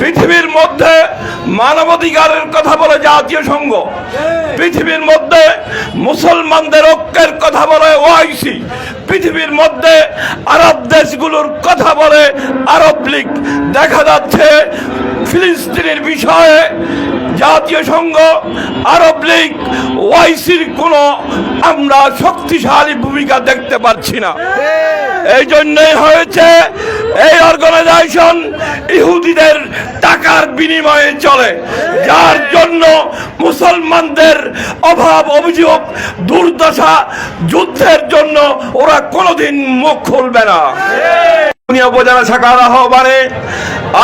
পৃথিবীর মধ্যে মানবাধিকারের কথা বলে জাতীয় সংঘ। পৃথিবীর মধ্যে মুসলমানদের ঐক্যের কথা বলে ওআইসি পৃথিবীর মধ্যে আরব দেশগুলোর কথা বলে আরব লীগ। দেখা যাচ্ছে ফিলিস্তিনের বিষয়ে জাতীয় সংঘ আরব লীগ ওআইসির কোনো আমরা শক্তিশালী ভূমিকা দেখতে পাচ্ছি না। এই জন্যই হয়েছে এই অর্গানাইজেশন ইহুদিদের টাকার বিনিময়ে চলে। যার জন্য মুসলমানদের অভাব, অভিযোগ, দুর্দশা যুদ্ধের জন্য ওরা কোনোদিন মুখ খুলবে না।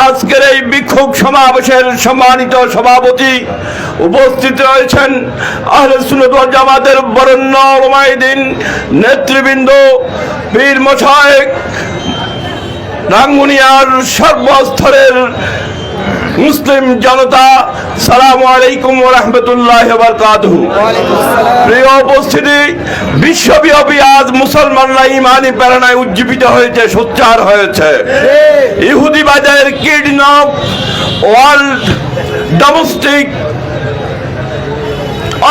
আজকের এই বিক্ষোভ সমাবেশের সম্মানিত সভাপতি উপস্থিত রয়েছেন আহলে ওলামায়ে নেতৃবৃন্দ বীর মশায়েক রাঙ্গুনিয়ার সর্বস্তরের মুসলিম জনতা, সালাম আলাইকুম রহমতুল্লাহ প্রিয় উপস্থিতি, বিশ্বব্যাপী আজ মুসলমানরা ইমানি প্রেরণায় উজ্জীবিত হয়েছে, সোচ্চার হয়েছে। ইহুদি বাজারের কিডনপ ওয়ার্ল্ড ডোমেস্টিক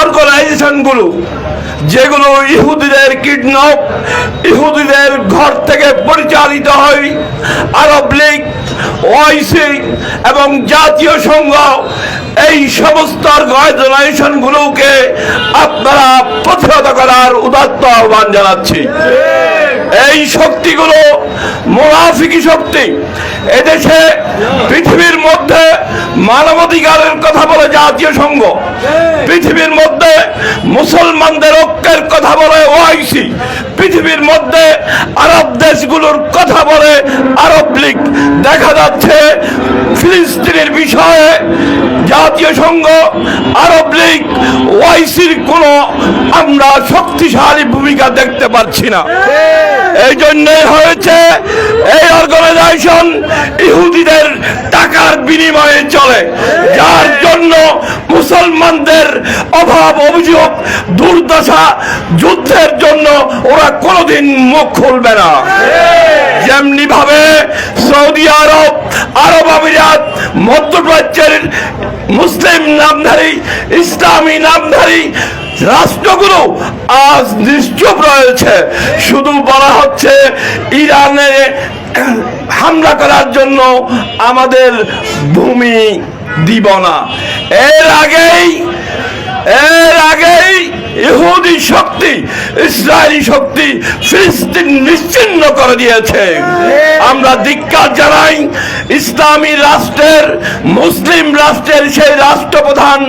অর্গানাইজেশনগুলো, যেগুলো ইহুদিদের কিডন্যাপ ইহুদিদের ঘর থেকে পরিচালিত হয়। আরব লীগ, ওআইসি এবং জাতীয় সংঘ এই সমস্ত অর্গানাইজেশনগুলোকে আপনারা প্রতিহত করার উদাত্ত আহ্বান জানাচ্ছি। এই শক্তিগুলো মোনাফিকি শক্তি। এদেশে পৃথিবীর মধ্যে মানবাধিকারের কথা বলে জাতীয় সংঘ। পৃথিবীর মধ্যে মুসলমানদের ঐক্যের কথা বলে ওআইসি। পৃথিবীর মধ্যে আরব দেশগুলোর কথা বলে আরব লীগ। দেখা যাচ্ছে ফিলিস্তিনের বিষয়ে জাতীয় সংঘ আরব লীগ ওআইসির কোনো আমরা শক্তিশালী ভূমিকা দেখতে পাচ্ছি না। এই জন্যই হয়েছে এই অর্গানাইজেশন ইহুদিদের টাকার বিনিময়ে চলে। যার জন্য মুসলমানদের অভাব, অভিযোগ, দুর্দশা যুদ্ধের জন্য ওরা কোনোদিন মুখ খুলবে না। যেমনি ভাবে সৌদি আরব আরব আমিরাত, মধ্যপ্রাচ্যের মুসলিম নামধারী, ইসলামী নামধারী রাষ্ট্রগুলো আজ নিশ্চুপ রয়েছে। শুধু বলা হচ্ছে ইরানে হামলা করার জন্য আমাদের ভূমি দিব না। এর আগেই এর আগেই ইহুদি শক্তি ইসরায়েলি শক্তি ফিলিস্তিন নিশ্চিন্ন করে দিয়েছে। আমরা ধিক্কার জানাই ইসলামী রাষ্ট্রের মুসলিম রাষ্ট্রের সেই রাষ্ট্রপ্রধান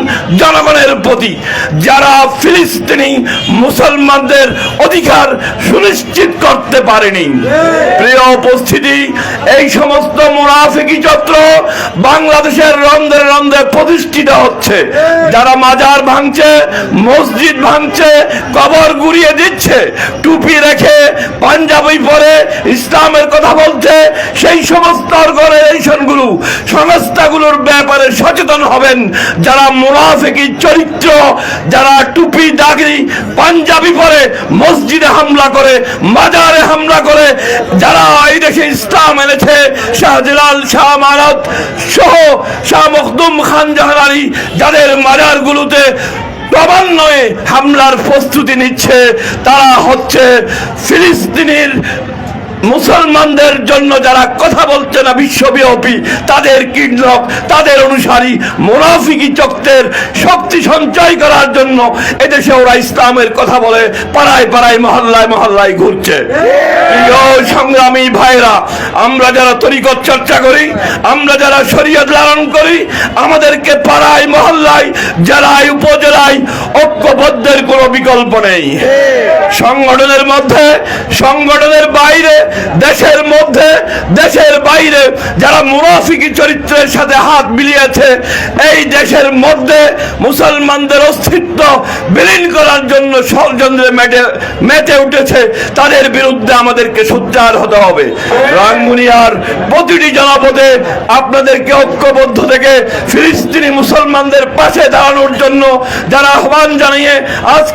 জনগণের প্রতি যারা ফিলিস্তিনি মুসলমানদের অধিকার সুনিশ্চিত করতে পারেনি। প্রিয় উপস্থিতি এই সমস্ত মুনাফিকি চক্র বাংলাদেশের রন্ধে রন্ধে প্রতিষ্ঠিত হচ্ছে। যারা মাজার ভাঙছে মসজিদ ভাঙছে, কবর গুড়িয়ে দিচ্ছে, টুপি রেখে পাঞ্জাবি পরে ইসলামের কথা বলছে। সেই সমস্ত অর্গানাইজেশনগুলো সংস্থাগুলোর ব্যাপারে সচেতন হবেন। যারা মুনাফিকি চরিত্র, যারা টুপি দাগি পাঞ্জাবি পরে মসজিদে হামলা করে, মাজারে হামলা করে, যারা এই দেশে ইসলাম এনেছে, শাহজালাল, শাহ মারাত সহ শাহ মখদুম খান জাহানারি যাদের মাজারগুলোতে ক্রমান্বয়ে হামলার প্রস্তুতি নিচ্ছে। তারা হচ্ছে ফিলিস্তিনের মুসলমানদের জন্য যারা কথা বলছে না বিশ্বব্যাপী, তাদের কীটনক তাদের অনুসারী, মোনাফিকি চক্রের শক্তি সঞ্চয় করার জন্য এদেশে ওরা ইসলামের কথা বলে, পাড়ায় পাড়ায়, মহল্লায় মহল্লায় ঘুরছে। সংগ্রামী ভাইরা, আমরা যারা তরিকত চর্চা করি, আমরা যারা শরীয়ত লালন করি, আমাদেরকে পাড়ায়, মহল্লায়, জেলায়, উপজেলায় ঐক্যবদ্ধের বিকল্প নেই। সংগঠনের মধ্যে, সংগঠনের বাইরে, দেশের মধ্যে, দেশের বাইরে যারা মুনাফিকি চরিত্রের সাথে হাত মিলিয়েছে, এই দেশের মধ্যে মুসলমানদের অস্তিত্ব বিলীন করার জন্য ষড়যন্ত্রে মেটে, মেতে উঠেছে, তাদের বিরুদ্ধে আমাদেরকে সোচ্চার হতে হবে। রাঙ্গুনিয়ার প্রতিটি জনপদে আপনাদেরকে ঐক্যবদ্ধ থেকে ফিলিস্তিনি মুসলমানদের পাশে দাঁড়ানোর জন্য যারা আহ্বান জানিয়ে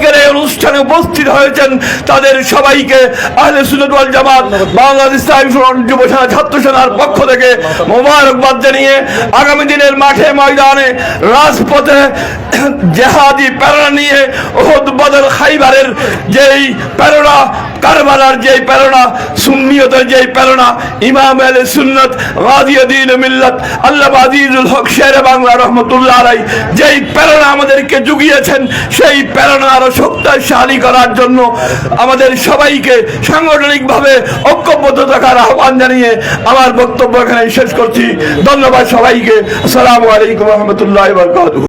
আজকের এই অনুষ্ঠানে উপস্থিত হয়েছেন তাদের সবাইকে আহলে সুন্নাত ওয়াল জামাত, বাংলাদেশ ইসলামী ফ্রন্ট যুব সেনা ছাত্র সেনার পক্ষ থেকে মোবারকবাদ জানিয়ে আগামী দিনের মাঠে ময়দানে রাজপথে জেহাদি প্রেরণা নিয়ে ওহদ বদল খাইবারের যেই প্রেরণা কারবালার যেই প্রেরণা সুন্নিয়তের যেই প্রেরণা ইমাম আলে সুন্নত গাজিউদ্দিন মিল্লাত আল্লাহ আজিজুল হক শের বাংলা রহমতুল্লাহ আলাই যেই প্রেরণা আমাদেরকে জুগিয়েছেন, সেই প্রেরণা আরও শক্তিশালী করার জন্য আমাদের সবাইকে সাংগঠনিকভাবে ঐক্যবদ্ধ থাকার আহ্বান জানিয়ে আমার বক্তব্য এখানে শেষ করছি। ধন্যবাদ সবাইকে। আসসালামু আলাইকুম রহমতুল্লাহ বরকাত